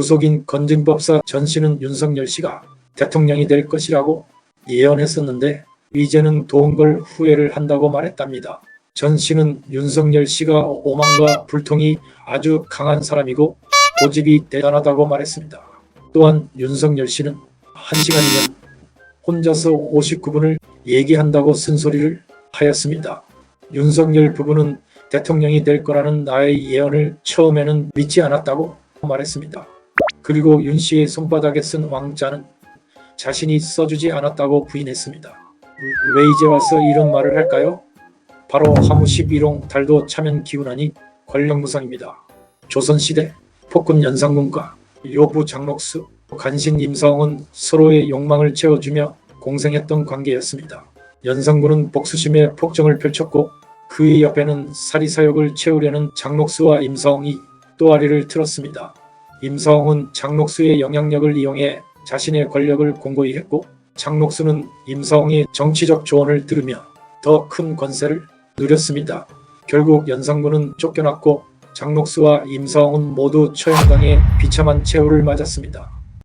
무속인 건진법사 전 씨는 윤석열 씨가 대통령이 될 것이라고 예언했었는데 이제는 도운 걸 후회를 한다고 말했답니다. 전 씨는 윤석열 씨가 오만과 불통이 아주 강한 사람이고 고집이 대단하다고 말했습니다. 또한 윤석열 씨는 한 시간이면 혼자서 59분을 얘기한다고 쓴소리를 하였습니다. 윤석열 부부는 대통령이 될 거라는 나의 예언을 처음에는 믿지 않았다고 말했습니다. 그리고 윤 씨의 손바닥에 쓴 왕자는 자신이 써주지 않았다고 부인했습니다. 왜 이제 와서 이런 말을 할까요? 바로 하무시 비롱 달도 차면 기운하니 권력무상입니다. 조선시대 폭군 연산군과 요부 장록수 간신 임성은 서로의 욕망을 채워주며 공생했던 관계였습니다. 연산군은 복수심에 폭정을 펼쳤고 그의 옆에는 사리사욕을 채우려는 장록수와 임성이 또아리를 틀었습니다. 임성은 장록수의 영향력을 이용해 자신의 권력을 공고히 했고 장록수는 임성의 정치적 조언을 들으며 더 큰 권세를 누렸습니다. 결국 연산군은 쫓겨났고 장록수와 임성은 모두 처형당해 비참한 최후를 맞았습니다.